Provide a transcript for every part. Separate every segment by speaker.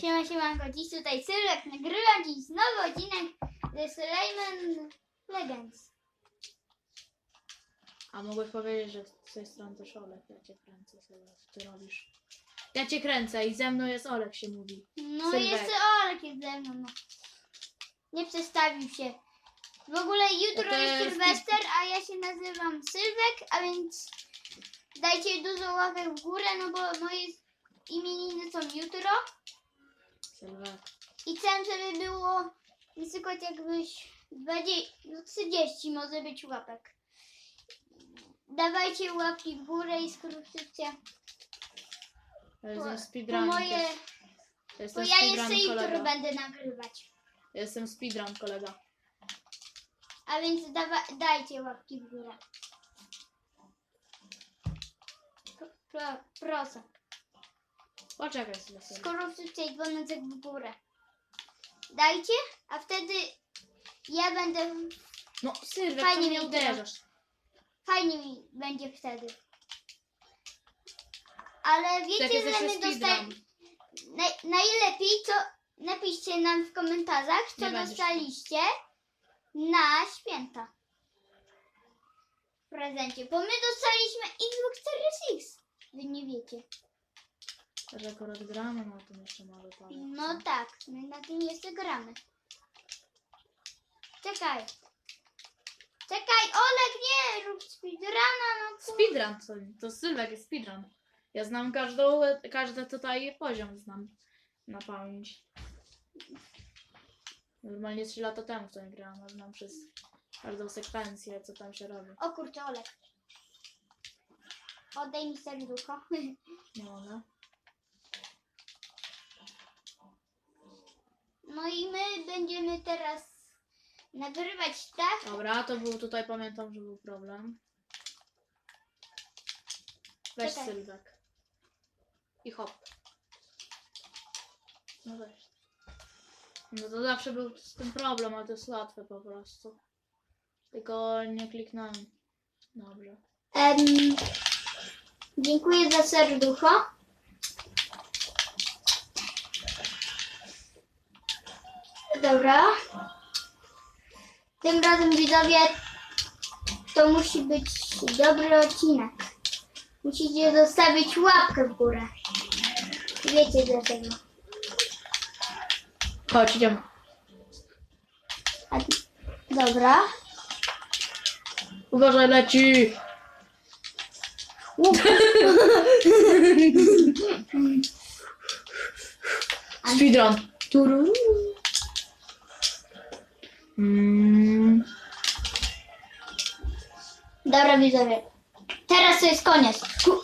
Speaker 1: Siema, siemanko, dziś tutaj Sylwek nagrywa dziś nowy odcinek ze Suleiman Legends.
Speaker 2: A mogłeś powiedzieć, że z tej strony też Olek, ja cię kręcę co ty robisz. Ja cię kręcę i ze mną jest Olek się mówi.
Speaker 1: No
Speaker 2: Sylwek.
Speaker 1: jeszcze Olek jest ze mną, no. Nie przedstawił się. W ogóle jutro
Speaker 2: to
Speaker 1: jest- Sylwester, a ja się nazywam Sylwek, a więc dajcie dużo łapek w górę, no bo moje imieniny są jutro.
Speaker 2: Sylwek.
Speaker 1: I chcę, żeby było na przykład jakbyś 20, no 30 może być łapek. Dawajcie łapki w górę i subskrypcja.
Speaker 2: Ja jestem
Speaker 1: Po, po
Speaker 2: speedrun.
Speaker 1: moje,
Speaker 2: Ja
Speaker 1: bo
Speaker 2: jestem
Speaker 1: ja jeszcze jutro będę nagrywać.
Speaker 2: Ja jestem speedrun kolega.
Speaker 1: A więc dawa, dajcie łapki w górę. Pro, proszę.
Speaker 2: Poczekaj sobie sobie.
Speaker 1: Subskrypcja i dzwoneczek w górę. Dajcie, a wtedy ja będę
Speaker 2: No Sylwek,
Speaker 1: Fajnie
Speaker 2: to mnie
Speaker 1: mi
Speaker 2: uderzasz.
Speaker 1: Fajnie mi będzie wtedy. Ale wiecie, że my
Speaker 2: speedrun.
Speaker 1: dostaliśmy... Naj, najlepiej to napiszcie nam w komentarzach, co
Speaker 2: Nie będziesz.
Speaker 1: dostaliście na święta. W prezencie. Bo my dostaliśmy Xbox Series X. Wy nie wiecie.
Speaker 2: Akurat gramy, no to jeszcze mały palec.
Speaker 1: No tak, my na tym jeszcze gramy. Czekaj. Czekaj, Olek, nie rób speedruna, no kur...
Speaker 2: Speedrun, to, to Sylwek jest speedrun. Ja znam każdą, każdy tutaj poziom znam na pamięć. Normalnie 3 lata temu w to nie grałam, ale znam przez każdą sekwencję, co tam się robi.
Speaker 1: O kurczę, Olek. Oddaj mi serducho.
Speaker 2: Nie mogę.
Speaker 1: No i my będziemy teraz nagrywać, tak?
Speaker 2: Dobra, to był tutaj, pamiętam, że był problem. Weź
Speaker 1: Czekaj.
Speaker 2: Sylwek. I hop. No weź. No to zawsze był z tym problem, ale to jest łatwe po prostu. Tylko nie kliknąłem. Dobrze.
Speaker 1: Em, dziękuję za serducho. Dobra. Tym razem widzowie to musi być dobry odcinek. Musicie zostawić łapkę w górę. Wiecie dlaczego.
Speaker 2: Chodź, idziemy.
Speaker 1: A, dobra.
Speaker 2: Uważaj, leci!
Speaker 1: Łup.
Speaker 2: Speedrun.
Speaker 1: Tururu.
Speaker 2: Mm.
Speaker 1: Dobra widzowie. Teraz to jest koniec. Ku-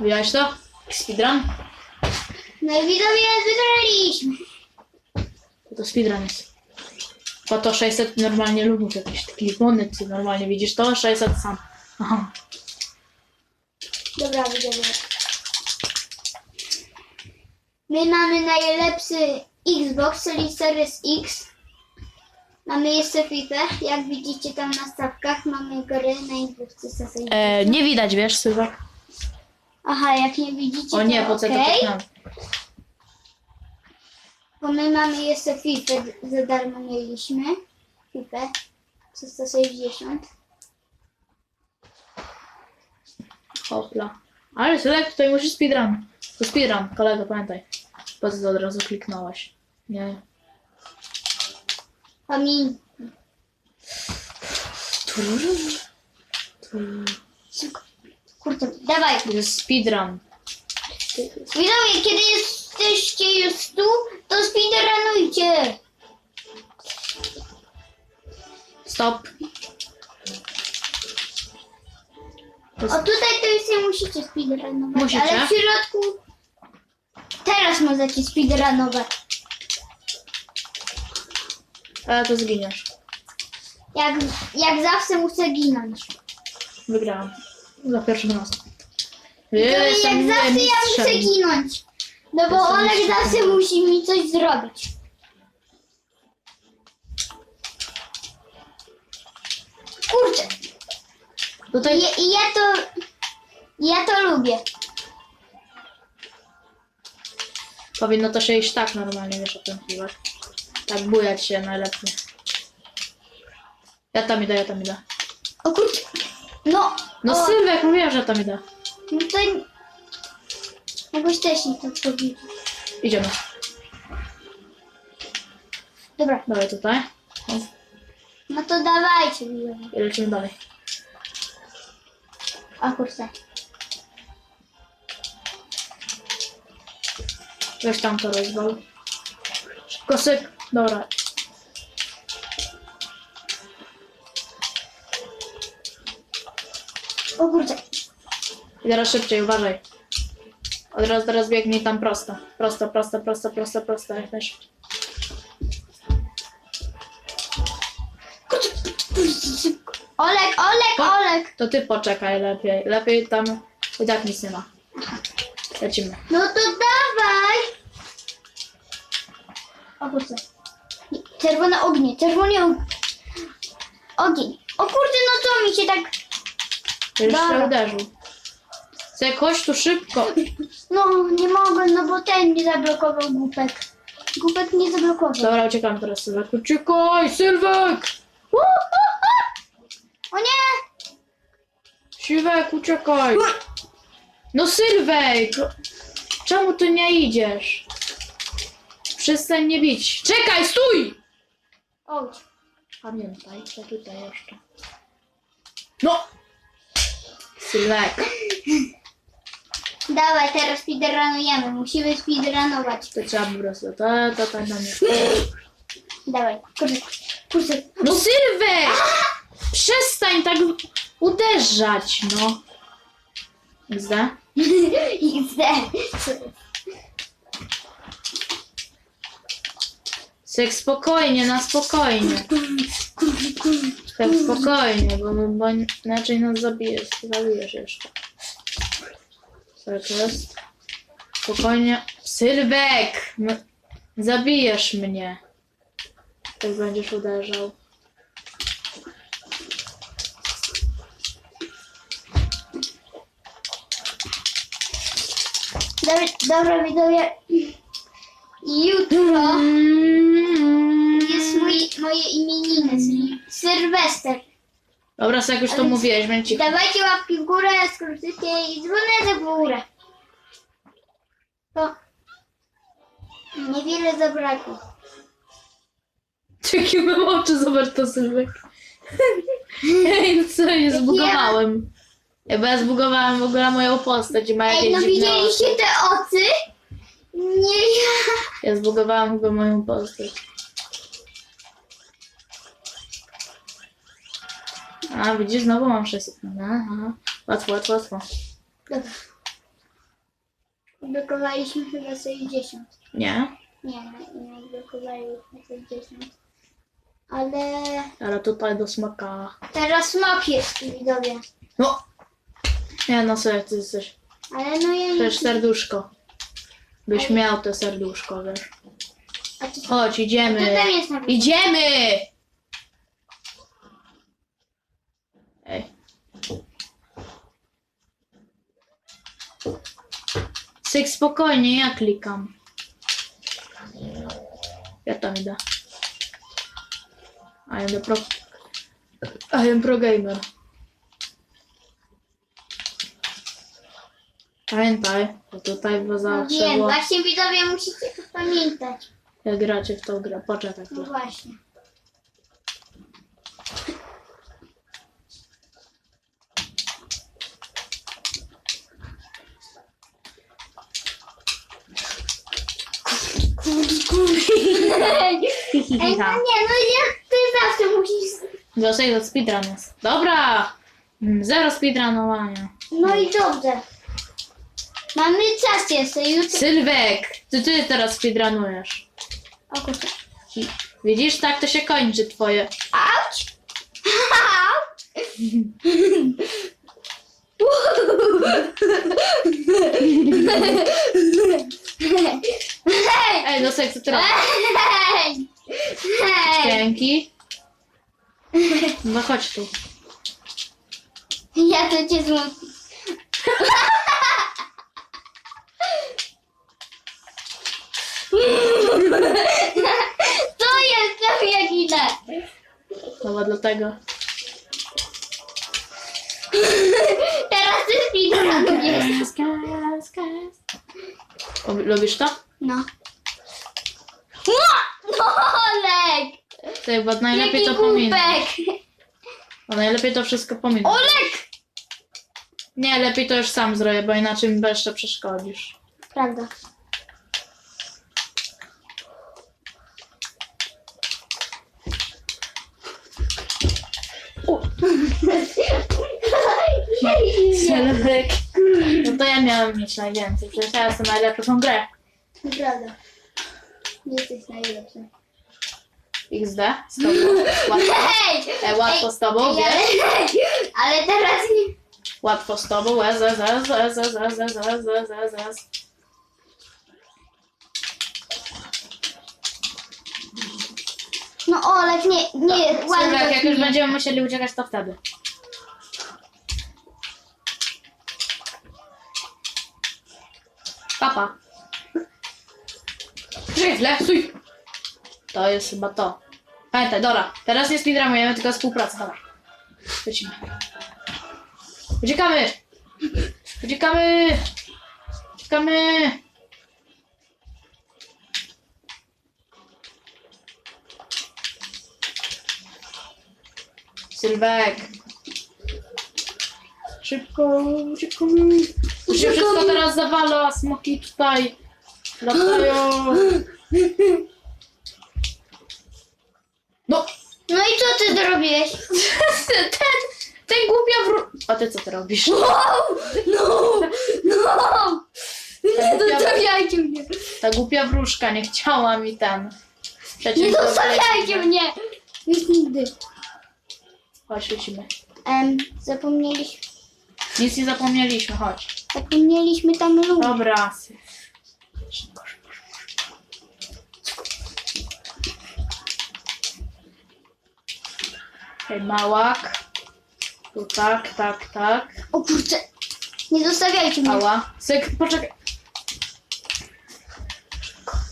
Speaker 2: Widziałeś to? Speedrun?
Speaker 1: No i widzowie wygraliśmy.
Speaker 2: To speedrun jest. Bo to 600 normalnie lubów jakiś taki monet, normalnie widzisz to? 600 sam. Aha.
Speaker 1: Dobra widzowie. My mamy najlepszy Xbox, czyli Series X. Mamy jeszcze FIFA. Jak widzicie tam na stawkach mamy gry na Xboxie Series
Speaker 2: E, nie widać, wiesz, Sylwek?
Speaker 1: Aha, jak nie widzicie
Speaker 2: O nie,
Speaker 1: to
Speaker 2: po co to
Speaker 1: okej.
Speaker 2: kliknąłem?
Speaker 1: Bo my mamy jeszcze FIFA za darmo mieliśmy. FIFA 360.
Speaker 2: Hopla. Ale Sylwek, tutaj musisz speedrun. To speedrun, kolego, pamiętaj. Po co to od razu kliknąłeś? Nie.
Speaker 1: Pamięć. Kurde, dawaj.
Speaker 2: To jest speedrun.
Speaker 1: Widzowie, kiedy jesteście już tu, to speedrunujcie.
Speaker 2: Stop.
Speaker 1: O tutaj to już nie musicie speedrunować,
Speaker 2: Musicie.
Speaker 1: ale w środku teraz możecie speedrunować.
Speaker 2: Ale to zginiesz.
Speaker 1: Jak, jak zawsze muszę ginąć.
Speaker 2: Wygrałam. Za pierwszym razem.
Speaker 1: Jak
Speaker 2: Jestem
Speaker 1: zawsze ja muszę
Speaker 2: mistrzem.
Speaker 1: ginąć. No bo
Speaker 2: Jestem
Speaker 1: Olek
Speaker 2: mistrzem.
Speaker 1: zawsze musi mi coś zrobić. Kurczę,
Speaker 2: Tutaj
Speaker 1: i, i ja to, ja to lubię.
Speaker 2: Powinno to się iść tak normalnie, wiesz o tym piwach. Tak bujać się najlepiej. Ja tam idę, ja tam idę.
Speaker 1: O kurczę. No.
Speaker 2: No
Speaker 1: o,
Speaker 2: Sylwek, mówiłem, że tam idę.
Speaker 1: No to... Mogłeś też mi to powiedzieć.
Speaker 2: Idziemy.
Speaker 1: Dobra.
Speaker 2: Dawaj tutaj. O,
Speaker 1: No to dawajcie.
Speaker 2: I lecimy dalej.
Speaker 1: O kurczę.
Speaker 2: Weź tam to rozwal. Szybko syk. Dobra.
Speaker 1: O kurczę.
Speaker 2: I teraz szybciej, uważaj. Od razu teraz biegnij tam prosto. Prosto, prosto, prosto, prosto, prosto, jak najszybciej.
Speaker 1: Olek, Olek, Olek.
Speaker 2: To ty poczekaj lepiej. Lepiej tam i tak nic nie ma. Lecimy.
Speaker 1: No to dawaj. O kurczę. Czerwone ognie, czerwony og... ogień. O kurde, no co mi się tak...
Speaker 2: Już się
Speaker 1: Dobra.
Speaker 2: uderzył. Chcę chodź tu szybko.
Speaker 1: No, nie mogę, no bo ten mnie zablokował głupek. Głupek mnie zablokował.
Speaker 2: Dobra, uciekam teraz, Sylwek. Uciekaj, Sylwek!
Speaker 1: U, u, u. O nie!
Speaker 2: Siwek, uciekaj! No Sylwek! Czemu ty nie idziesz? Przestań nie bić. Czekaj, stój!
Speaker 1: Ołć.
Speaker 2: Pamiętaj, co tutaj jeszcze. No! Sylwek.
Speaker 1: Dawaj, teraz speedrunujemy. Musimy speedrunować.
Speaker 2: To trzeba po prostu. To, to, to, to nie.
Speaker 1: Dawaj, kurde, kurde.
Speaker 2: No Sylwek! Przestań tak uderzać, no. Gdzie?
Speaker 1: XD.
Speaker 2: Syk, spokojnie, na spokojnie. Tak spokojnie, bo, bo inaczej nas zabijesz, zabijesz jeszcze. Co jest? Spokojnie. Sylwek! Zabijesz mnie. Jak będziesz uderzał.
Speaker 1: Dobra, widzowie. Jutro jest mój, moje imieniny, czyli Sylwester.
Speaker 2: Dobra, jak już to mówiłeś, będzie ci...
Speaker 1: Dawajcie łapki w górę, skrócicie i dzwonek w górę. To niewiele zabrakło.
Speaker 2: Jakie mam oczy, zobacz to Sylwek. Ej, no co, nie zbugowałem. Ja bo ja zbugowałem w ogóle moją postać i ma jakieś
Speaker 1: Ej, no
Speaker 2: dziwne
Speaker 1: widzieliście
Speaker 2: oczy.
Speaker 1: te ocy? Nie ja.
Speaker 2: Ja zbugowałem w ogóle moją postać. A, widzisz, znowu mam 600. Aha. Łatwo, łatwo, łatwo.
Speaker 1: Dobra. Blokowaliśmy chyba 60.
Speaker 2: Nie,
Speaker 1: Nie, nie blokowaliśmy 60. Ale
Speaker 2: ale tutaj do smaka.
Speaker 1: teraz smok jest, widzowie.
Speaker 2: No! Nie no, sobie ty jesteś.
Speaker 1: Ale no ja nie...
Speaker 2: Przecież serduszko. Byś miał to serduszko, wiesz.
Speaker 1: A?
Speaker 2: Chodź,
Speaker 1: To
Speaker 2: idziemy.
Speaker 1: tam jest.
Speaker 2: Idziemy! Ej. Syk, spokojnie, ja klikam. Ja tam idę. I am the pro... I am pro gamer. Pamiętaj, że tutaj bo
Speaker 1: No
Speaker 2: zawsze
Speaker 1: wiem,
Speaker 2: było,
Speaker 1: właśnie widzowie musicie to pamiętać.
Speaker 2: jak gracie w tą grę. Poczekaj
Speaker 1: No
Speaker 2: chwilę.
Speaker 1: właśnie. Ej, no nie, no ja, ty zawsze musisz...
Speaker 2: Dlaczego to speedrun jest? Dobra! Mm, Zero speedrunowania.
Speaker 1: No i dobrze. Mamy czas jeszcze, jutro...
Speaker 2: Sylwek! Ty, ty teraz speedrunujesz.
Speaker 1: O kurczę.
Speaker 2: Widzisz, tak to się kończy twoje.
Speaker 1: Auć! Hej!
Speaker 2: Ej, no sek, co ty robisz?
Speaker 1: Hej! Hej!
Speaker 2: Dzięki. No chodź tu.
Speaker 1: Ja to cię zmuszę. To jest tam jak ile?
Speaker 2: Chyba dlatego.
Speaker 1: Teraz ty speedrun jest.
Speaker 2: O, Lubisz to?
Speaker 1: No. No, Olek!
Speaker 2: To chyba najlepiej
Speaker 1: Jaki
Speaker 2: to pominąć.
Speaker 1: głupek!
Speaker 2: A najlepiej to wszystko pominąć.
Speaker 1: Olek!
Speaker 2: Nie, lepiej to już sam zrobię, bo inaczej mi jeszcze przeszkodzisz.
Speaker 1: Prawda.
Speaker 2: Sylwek. No to ja miałem mieć najwięcej, przecież ja jestem najlepszy w tą grę.
Speaker 1: Prawda. Jesteś najlepszy.
Speaker 2: XD? Z tobą. Łatwo,
Speaker 1: Hej!
Speaker 2: e, łatwo z tobą, wiesz?
Speaker 1: ale, ale teraz nie...
Speaker 2: Łatwo z tobą, ez, ez, ez, ez, ez, ez, ez, ez, ez, ez, ez.
Speaker 1: No Olek, nie, nie,
Speaker 2: Sylwek,
Speaker 1: ładnie.
Speaker 2: jak już będziemy musieli uciekać, to wtedy. Papa. Chwilę, stój. To jest chyba to. Pamiętaj, dobra, teraz nie speedrunujemy, tylko współpraca, dobra. Lecimy. Uciekamy! Uciekamy! Uciekamy! Sylwek. Szybko, uciekamy. Się wszystko teraz zawala, smoki tutaj latają. No,
Speaker 1: No i co ty zrobiłeś?
Speaker 2: ten, ten głupia wró... A ty co ty robisz?
Speaker 1: Wow! No! No!
Speaker 2: Nie
Speaker 1: zostawiajcie mnie!
Speaker 2: Ta głupia wróżka nie chciała mi ten. Przecież
Speaker 1: Nie
Speaker 2: to-
Speaker 1: zostawiajcie mnie! Już nigdy.
Speaker 2: Chodź, lecimy.
Speaker 1: Em, zapomnieliśmy,
Speaker 2: Nic nie zapomnieliśmy, chodź.
Speaker 1: zapomnieliśmy tam ludzi.
Speaker 2: Dobra. Szybko, szybko, szybko. Hej, małak. Tu tak, tak, tak.
Speaker 1: O kurczę! Nie zostawiajcie mnie.
Speaker 2: Ała. Syk, poczekaj.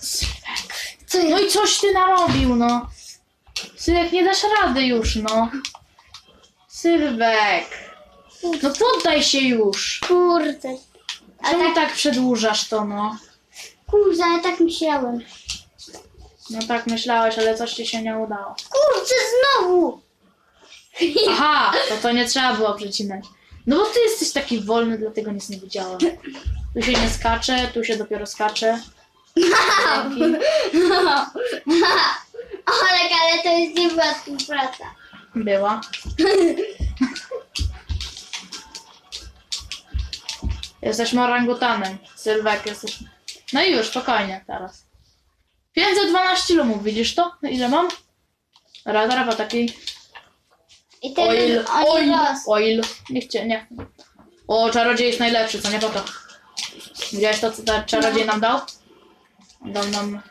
Speaker 2: Sylwek.
Speaker 1: Co
Speaker 2: No i coś ty narobił, no. Sylwek, nie dasz rady już, no. Sylwek. No poddaj się już.
Speaker 1: Kurczę. A
Speaker 2: Czemu
Speaker 1: tak,
Speaker 2: tak przedłużasz to, no?
Speaker 1: kurczę, ja tak myślałem.
Speaker 2: No tak myślałeś, ale coś ci się nie udało.
Speaker 1: Kurczę, znowu!
Speaker 2: Aha, to to nie trzeba było przecinać. No bo ty jesteś taki wolny, dlatego nic nie widziałem. Tu się nie skacze, tu się dopiero skacze. Dzięki.
Speaker 1: Olek, ale to jest nie była współpraca.
Speaker 2: Była. Jesteśmy orangutanem. Sylwek jesteś. No i już, spokojnie teraz. 512 lumów, widzisz to? Ile mam? Radar, bo taki
Speaker 1: I teraz
Speaker 2: oil,
Speaker 1: oni
Speaker 2: oil, oil. Nie chcie, nie. O, czarodziej jest najlepszy, co nie po to. Widziałeś to, co ten czarodziej nam dał? Dał nam...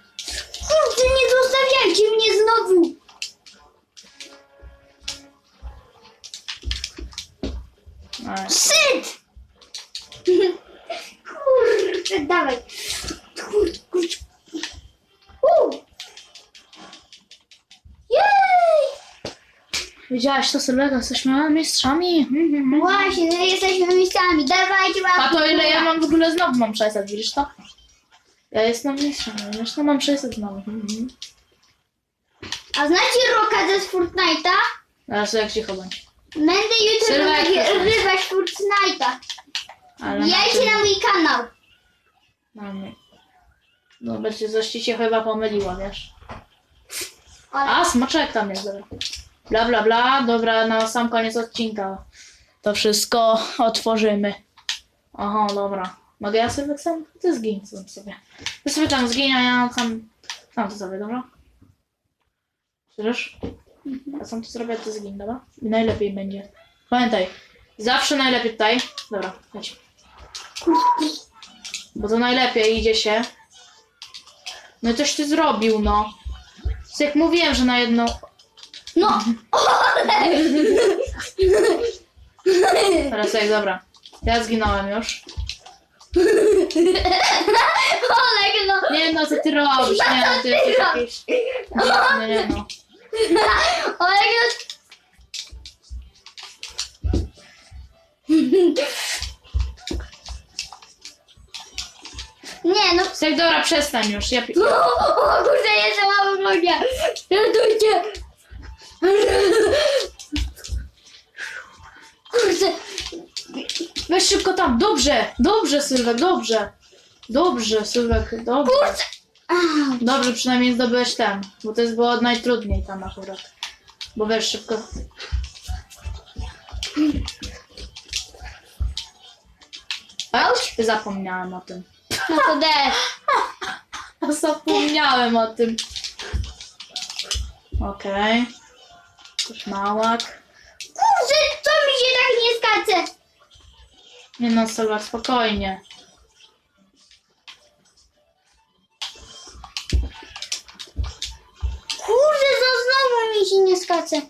Speaker 1: Kurczę, nie zostawiajcie mnie znowu!
Speaker 2: E,
Speaker 1: Syt! Kurczę, dawaj. Kurczę. U!
Speaker 2: Widziałaś to, Sylwek? Jesteśmy mistrzami. Mhm.
Speaker 1: Właśnie, no jesteśmy mistrzami. Dawajcie łapki.
Speaker 2: A to ile ja mam w ogóle znowu mam 600, widzisz to? Ja jestem mistrzem, wiesz, no mam 600 znowu. Mhm.
Speaker 1: A znacie Roka z Fortnite'a?
Speaker 2: Teraz jak cicho bądź.
Speaker 1: Będę jutro
Speaker 2: Sylwek,
Speaker 1: nagrywać Fortnite'a.
Speaker 2: Ale
Speaker 1: Wbijajcie na mój kanał.
Speaker 2: na mnie. No, będzie coś ci się chyba pomyliło, wiesz.
Speaker 1: Ale
Speaker 2: A, smaczek tam jest, dobra. Bla, bla, bla. Dobra, na sam koniec odcinka to wszystko otworzymy. Aha, dobra. Mogę ja sobie sam? Ty zgiń sobie. Ty sobie tam zgiń, a ja sam, sam to zrobię, dobra? Słyszysz? Ja sam to zrobię, a ty dobra? I najlepiej będzie. Pamiętaj, zawsze najlepiej tutaj. Dobra, chodź. Bo to najlepiej idzie się. No i coś ty zrobił, no. Jak mówiłem, że na jedną
Speaker 1: no,
Speaker 2: Teraz jak, dobra. Ja zginąłem już.
Speaker 1: Olek, no.
Speaker 2: Nie no, co ty robisz? Nie no, ty jesteś jakiś... Nie, nie, no.
Speaker 1: Ale już... Nie, no...
Speaker 2: Słuchaj, dobra, przestań już. Ja... pi-
Speaker 1: O, o kurde, jeszcze mam nogę. Ratujcie. Kurde.
Speaker 2: Weź szybko tam, dobrze, dobrze Sylwek, dobrze. Dobrze, Sylwek, dobrze.
Speaker 1: Kurde.
Speaker 2: Dobrze, przynajmniej zdobyłeś ten, bo to jest było najtrudniej tam akurat. Bo wiesz, szybko... Auć! Zapomniałem o tym.
Speaker 1: No to deszcz.
Speaker 2: Zapomniałem o tym. Okej. Już małak.
Speaker 1: Kurde, co mi się tak nie skacze?
Speaker 2: Nie no, spokojnie.
Speaker 1: Kurde, to znowu mi się nie skacze.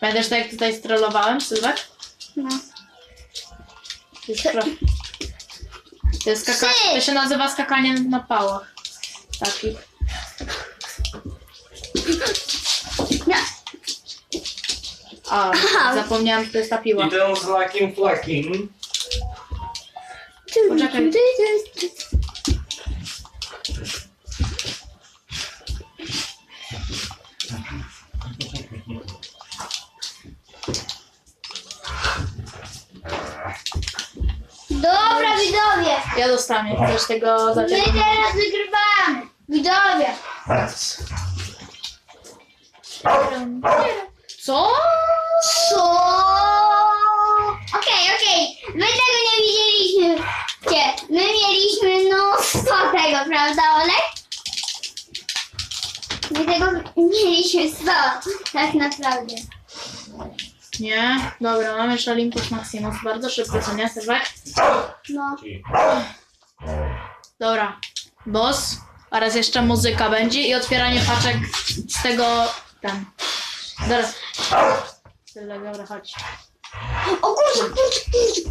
Speaker 2: Pamiętasz tak jak tutaj strollowałem, Sylwek?
Speaker 1: No.
Speaker 2: To jest, pro... to, jest skaka...
Speaker 1: Trzy.
Speaker 2: to się nazywa skakanie na pałach. Takich. A, zapomniałam, że to jest ta piła.
Speaker 3: I ten z lakim flakim.
Speaker 2: Poczekaj.
Speaker 1: Dobra, widzowie.
Speaker 2: Ja dostanę też tego za
Speaker 1: My
Speaker 2: ciebie.
Speaker 1: teraz wygrywamy. Widzowie.
Speaker 2: Co?
Speaker 1: Co? Okej, okej. My tego nie widzieliśmy. Cie, My mieliśmy no sto tego, prawda Olek? My tego mieliśmy sto, tak naprawdę.
Speaker 2: Nie? Dobra, mamy jeszcze Olympus Maximus. Bardzo szybko, co nie, Sylwek?
Speaker 1: No.
Speaker 2: Dobra. Boss. Oraz jeszcze muzyka będzie i otwieranie paczek z tego... Ten. Zaraz. Sylwek, dobra, chodź.
Speaker 1: O kurczę, kurczę, kurczę.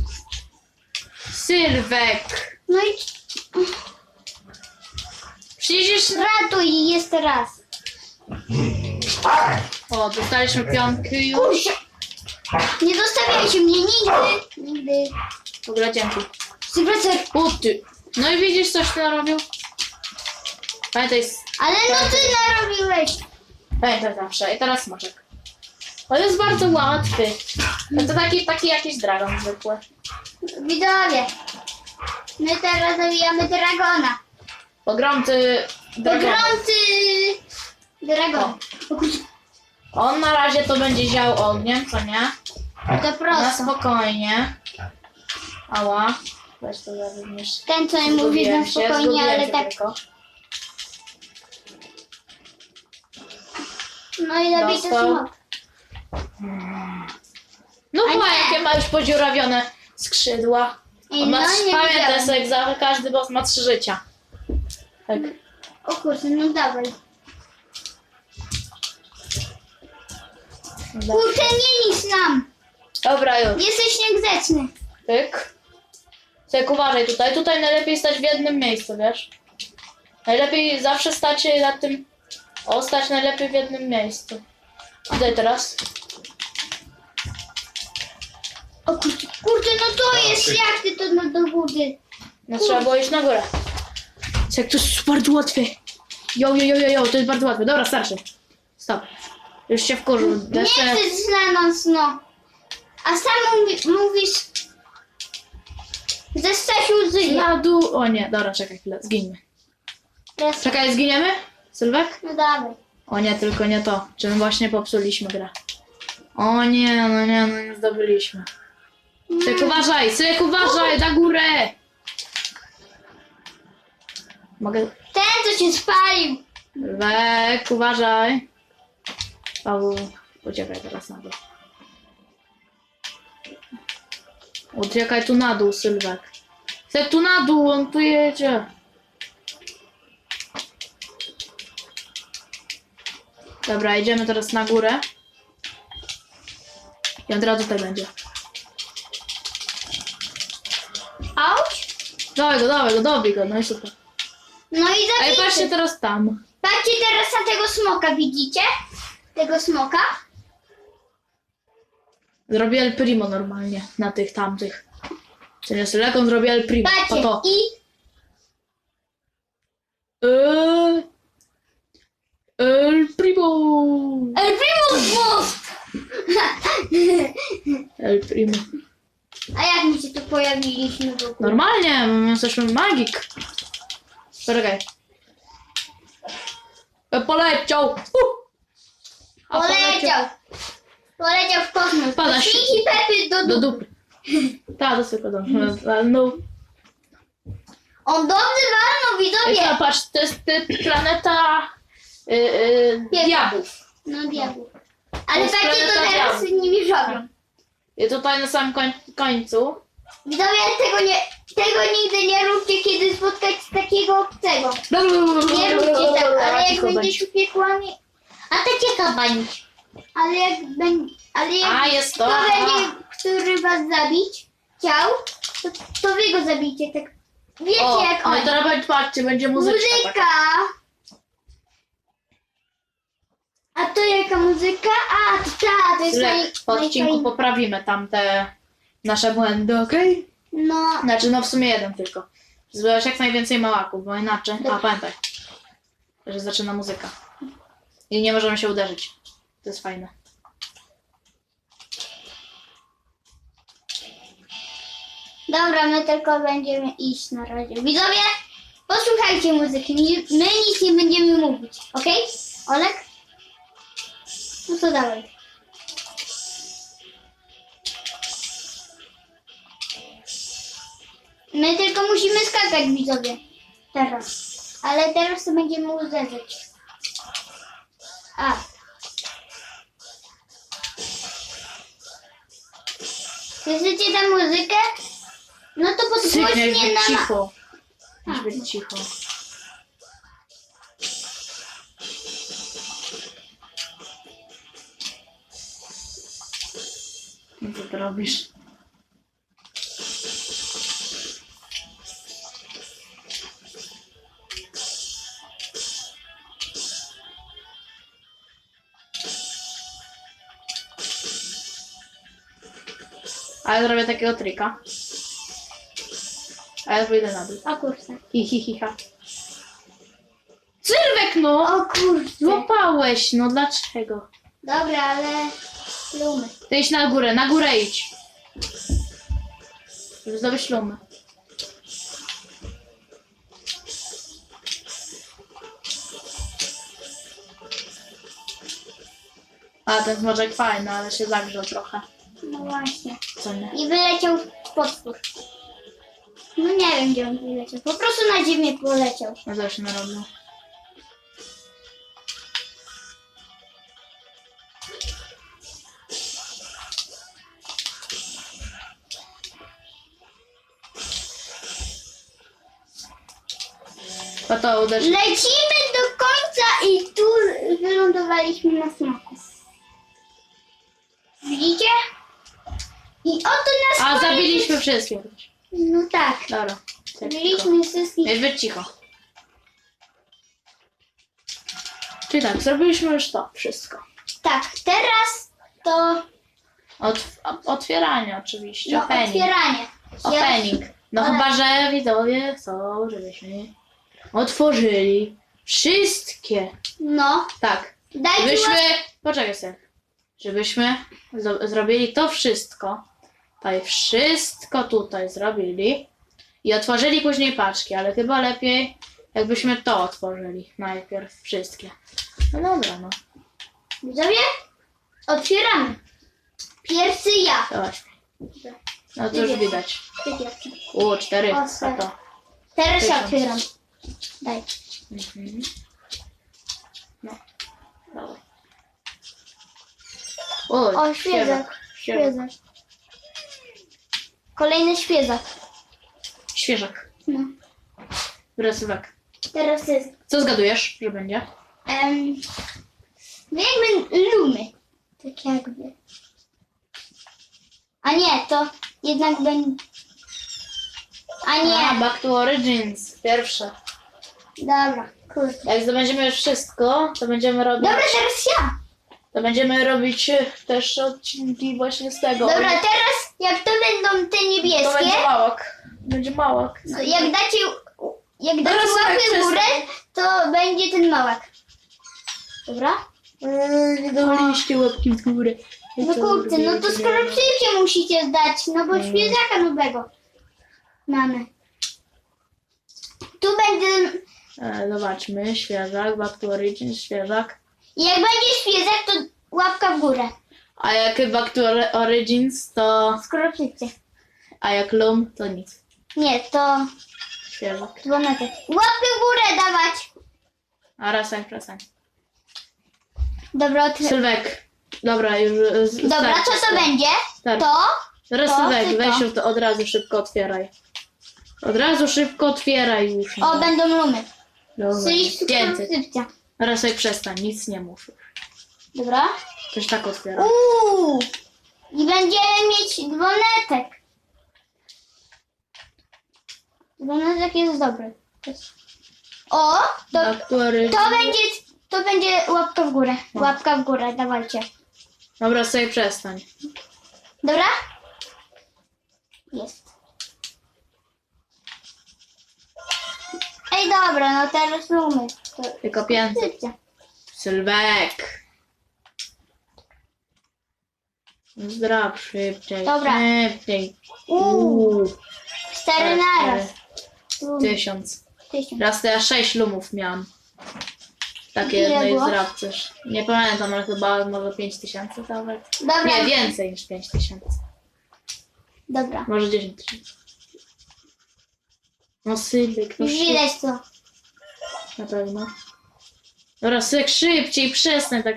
Speaker 2: Sylwek!
Speaker 1: No i
Speaker 2: Przecież...
Speaker 1: ratuj jeszcze raz.
Speaker 2: O, dostaliśmy piątki już.
Speaker 1: Kurczę. Nie zostawiajcie mnie nigdy. Nigdy.
Speaker 2: Ogóle dzięki.
Speaker 1: Sylwester.
Speaker 2: O ty. No i widzisz, coś narobił? Pamiętaj,
Speaker 1: Ale no ty narobiłeś.
Speaker 2: pamiętaj zawsze. I teraz smoczek. On jest bardzo łatwy. No to taki, taki jakiś dragon zwykły.
Speaker 1: Widzowie. My teraz zabijamy dragona.
Speaker 2: Pogromcy dragon.
Speaker 1: Pogromcy dragon. O kurczę.
Speaker 2: On na razie to będzie ział ogniem, co nie?
Speaker 1: To
Speaker 2: Na
Speaker 1: prosto.
Speaker 2: spokojnie. Ała. Weź to również.
Speaker 1: Ten co mi mówi na
Speaker 2: Zgubiłem się,
Speaker 1: spokojnie,
Speaker 2: zgubiłem
Speaker 1: ale
Speaker 2: się
Speaker 1: tak.
Speaker 2: tylko.
Speaker 1: No i zabij to
Speaker 2: Dostał.
Speaker 1: smok.
Speaker 2: No
Speaker 1: A
Speaker 2: ma
Speaker 1: nie.
Speaker 2: jakie ma już podziurawione skrzydła. On ma,
Speaker 1: no nie
Speaker 2: pamiętaj
Speaker 1: widziałem.
Speaker 2: sobie, za każdy boss ma trzy życia. Tak.
Speaker 1: O kurczę, no dawaj. Kurczę, nie nic nam.
Speaker 2: Dobra, już.
Speaker 1: Jesteś niegrzeczny.
Speaker 2: Pyk. Tak, uważaj tutaj. Tutaj najlepiej stać w jednym miejscu, wiesz? Najlepiej zawsze stać na tym... O, stać najlepiej w jednym miejscu. Tutaj teraz.
Speaker 1: O kurczę, kurczę, no to jest jak ty to no do góry.
Speaker 2: No trzeba było iść na górę. Jak to jest bardzo łatwe. Jo, jo, jo, jo, jo, to jest bardzo łatwe. Dobra, starszy. Stop. Już się wkurzył.
Speaker 1: Nie
Speaker 2: Jeszcze...
Speaker 1: chcesz na nas, no. A sam mówi, mówisz... Ze Stasiu żyje.
Speaker 2: Na dół. O nie, dobra, czekaj chwilę, zgińmy.
Speaker 1: Teraz,
Speaker 2: Czekaj, zginiemy? Sylwek?
Speaker 1: no dawaj.
Speaker 2: O nie, tylko nie to. Czym właśnie popsuliśmy grę. O nie, no nie, no nie zdobyliśmy. Syk, uważaj, syk, uważaj, na górę! Mogę...
Speaker 1: Ten, co cię spalił.
Speaker 2: Sylwek, uważaj. Paweł, uciekaj teraz na dół. Uciekaj tu na dół, Sylwek. Chcę tu na dół, on tu jedzie. Dobra, idziemy teraz na górę. I od razu tutaj będzie.
Speaker 1: Auć?
Speaker 2: Dawaj go, dawaj go, dobij go, no i super.
Speaker 1: No i
Speaker 2: Ej,
Speaker 1: zabijcie.
Speaker 2: patrzcie teraz tam.
Speaker 1: Patrzcie teraz na tego smoka, widzicie? Tego smoka?
Speaker 2: Zrobię El Primo normalnie na tych tamtych. Nie jest lekon, zrobię El Primo.
Speaker 1: Patrzcie
Speaker 2: Po to.
Speaker 1: i
Speaker 2: Eee, El Primo
Speaker 1: Most!
Speaker 2: El Primo.
Speaker 1: A jak my się tu pojawiliśmy w ogóle?
Speaker 2: Normalnie, my jesteśmy magik. Poczekaj. E, Poleciał. Uh. A
Speaker 1: Poleciał. Poleciał w kosmos.
Speaker 2: Pada
Speaker 1: Do
Speaker 2: się.
Speaker 1: Świnki Pepy do
Speaker 2: Do
Speaker 1: dupy.
Speaker 2: dupy. Tak, do swojego domu. No.
Speaker 1: On dobrze walnął, widzowie.
Speaker 2: ta, patrz, to jest planeta y, y, diabłów.
Speaker 1: No diabłów.
Speaker 2: To
Speaker 1: Ale
Speaker 2: jest
Speaker 1: patrzcie, to
Speaker 2: planeta
Speaker 1: teraz
Speaker 2: diabłów.
Speaker 1: nimi robią.
Speaker 2: I tutaj na samym koń, końcu.
Speaker 1: Widzowie, tego, nie, tego nigdy nie róbcie, kiedy spotkać takiego obcego. Nie róbcie tak, ale jak
Speaker 2: Cicho
Speaker 1: będziesz upiekłami... A to ciekawa bądź. Ale jak będzie... Ale jak
Speaker 2: A, jest to.
Speaker 1: kto
Speaker 2: aha.
Speaker 1: będzie, który was zabić chciał, to, to wy go zabicie, tak. Wiecie
Speaker 2: O,
Speaker 1: jak
Speaker 2: no
Speaker 1: on.
Speaker 2: i teraz patrzcie, będzie muzyczka.
Speaker 1: Muzyka! A to jaka muzyka? A, to ta, to jest naj,
Speaker 2: Po odcinku
Speaker 1: najfajniejsza.
Speaker 2: poprawimy tamte nasze błędy, okej?
Speaker 1: No,
Speaker 2: Znaczy, no w sumie jeden tylko. Zbyłaś jak najwięcej małaków, bo inaczej. A pamiętaj, że zaczyna muzyka. I nie możemy się uderzyć. To jest fajne.
Speaker 1: dobra, my tylko będziemy iść na razie. Widzowie, posłuchajcie muzyki, Nie- my nic nie będziemy mówić, okej? Olek? No to dawaj. My tylko musimy skakać, widzowie. Teraz. Ale teraz to będziemy uderzać. A. Słyszycie tę muzykę? No to
Speaker 2: być
Speaker 1: na...
Speaker 2: cicho. Być cicho. Co ty robisz? Ale zrobię takiego trika. A ja wyjdę na dół.
Speaker 1: O kurczę.
Speaker 2: Hi, hi, hi, ha. Sylwek, no!
Speaker 1: O kurczę.
Speaker 2: Złapałeś, no dlaczego?
Speaker 1: Dobra, ale... Lumy.
Speaker 2: Idź na górę, na górę idź. Żeby zdobyć lumy. A, ten smoczek fajny, ale się zagrzał trochę.
Speaker 1: No właśnie.
Speaker 2: Co nie?
Speaker 1: I wyleciał w potwór. No nie wiem, gdzie on wyleciał. Po prostu na ziemię poleciał.
Speaker 2: No to się narobił. Po to uderz.
Speaker 1: Lecimy do końca i tu wylądowaliśmy na smoku. Widzicie? I oto nas...
Speaker 2: A,
Speaker 1: koniec-
Speaker 2: zabiliśmy wszystkich.
Speaker 1: No tak.
Speaker 2: Dobra.
Speaker 1: Zabiliśmy wszystkich.
Speaker 2: Jest być cicho. Czyli tak, zrobiliśmy już to wszystko.
Speaker 1: Tak, teraz to
Speaker 2: otwieranie oczywiście.
Speaker 1: no,
Speaker 2: opening.
Speaker 1: otwieranie.
Speaker 2: Opening. No chyba, że widzowie chcą, żebyśmy otworzyli wszystkie.
Speaker 1: No,
Speaker 2: Tak.
Speaker 1: dajcie
Speaker 2: Żebyśmy.
Speaker 1: łap...
Speaker 2: Poczekaj sobie. Żebyśmy zrobili to wszystko. Tutaj wszystko tutaj zrobili. I otworzyli później paczki, ale chyba lepiej jakbyśmy to otworzyli najpierw wszystkie. No dobra, no.
Speaker 1: Widzowie, otwieramy. Pierwszy ja.
Speaker 2: Dawaj. No to już widać.
Speaker 1: Ty pierwszy.
Speaker 2: U, cztery. A to.
Speaker 1: Teraz ja otwieram. Daj.
Speaker 2: Mhm. No. O,
Speaker 1: O, świeżak. Świeżak. Kolejny świeżak.
Speaker 2: Świeżak.
Speaker 1: No. Teraz jest.
Speaker 2: Co zgadujesz, że będzie?
Speaker 1: Um, no jakby lumy. Tak jakby. A nie, to jednak będzie. A
Speaker 2: A,
Speaker 1: nie.
Speaker 2: Back to Origins. Pierwsze.
Speaker 1: Dobra, kurde.
Speaker 2: Jak zdobędziemy już wszystko, to będziemy robić.
Speaker 1: Dobra, teraz ja.
Speaker 2: To będziemy robić e, też odcinki właśnie z tego.
Speaker 1: Dobra, teraz jak to będą te
Speaker 2: To będzie
Speaker 1: niebieskie,
Speaker 2: małak. Będzie małak.
Speaker 1: to jak dacie, jak dacie
Speaker 2: Teraz
Speaker 1: łapy
Speaker 2: tak
Speaker 1: w górę, to będzie ten małak. Dobra?
Speaker 2: Eee, Nie dawaliście łapki w górę.
Speaker 1: No kurczę, no to skoro przyjście musicie zdać, no bo
Speaker 2: Mm.
Speaker 1: świeżaka nowego mamy. Tu będzie,
Speaker 2: E, zobaczmy, świeżak, back to origin, świeżak.
Speaker 1: jak będzie świeżak, to łapka w górę.
Speaker 2: A jak back to Ori- origins, to...
Speaker 1: Skoro przyjście.
Speaker 2: A jak lum, to nic.
Speaker 1: Nie, to
Speaker 2: Świeżak.
Speaker 1: dzwonek. Łapkę w górę dawać.
Speaker 2: A rasań, rasań.
Speaker 1: Dobra, od...
Speaker 2: Sylwek. Dobra, już... e, z-
Speaker 1: Dobra,
Speaker 2: starczy
Speaker 1: co to będzie?
Speaker 2: Starczy.
Speaker 1: To
Speaker 2: Teraz
Speaker 1: to,
Speaker 2: Sylwek,
Speaker 1: czy
Speaker 2: weź ją to od razu szybko otwieraj. Od razu szybko otwieraj już.
Speaker 1: O, będą lumy.
Speaker 2: Dobra,
Speaker 1: Czyli
Speaker 2: 500.
Speaker 1: subskrypcja.
Speaker 2: Przestań, nic nie mów.
Speaker 1: Dobra.
Speaker 2: Też tak otwieram.
Speaker 1: Uuu. I będziemy mieć dzwonetek. Dzwonetek jest dobry. O, to,
Speaker 2: Back to
Speaker 1: będzie, to będzie łapka w górę. Łapka w górę, dawajcie.
Speaker 2: Dobra, sobie przestań.
Speaker 1: Dobra? Jest. Ej, dobra, no teraz lumy. To
Speaker 2: Tylko 500.
Speaker 1: subskrypcja.
Speaker 2: Sylwek. Zdrab szybciej.
Speaker 1: Dobra.
Speaker 2: Szybciej.
Speaker 1: Uuu, cztery naraz. Lumy.
Speaker 2: Tysiąc.
Speaker 1: Tysiąc.
Speaker 2: Raz to ja sześć lumów miałam. Takie
Speaker 1: Ile
Speaker 2: jednej
Speaker 1: było?
Speaker 2: Nie pamiętam, ale chyba może pięć tysięcy nawet.
Speaker 1: Dobra,
Speaker 2: Nie, więcej niż pięć tysięcy.
Speaker 1: dobra.
Speaker 2: Może dziesięć tysięcy. No Sylwek, no
Speaker 1: Już widać to.
Speaker 2: Na pewno. Dobra, szybciej, przestań tak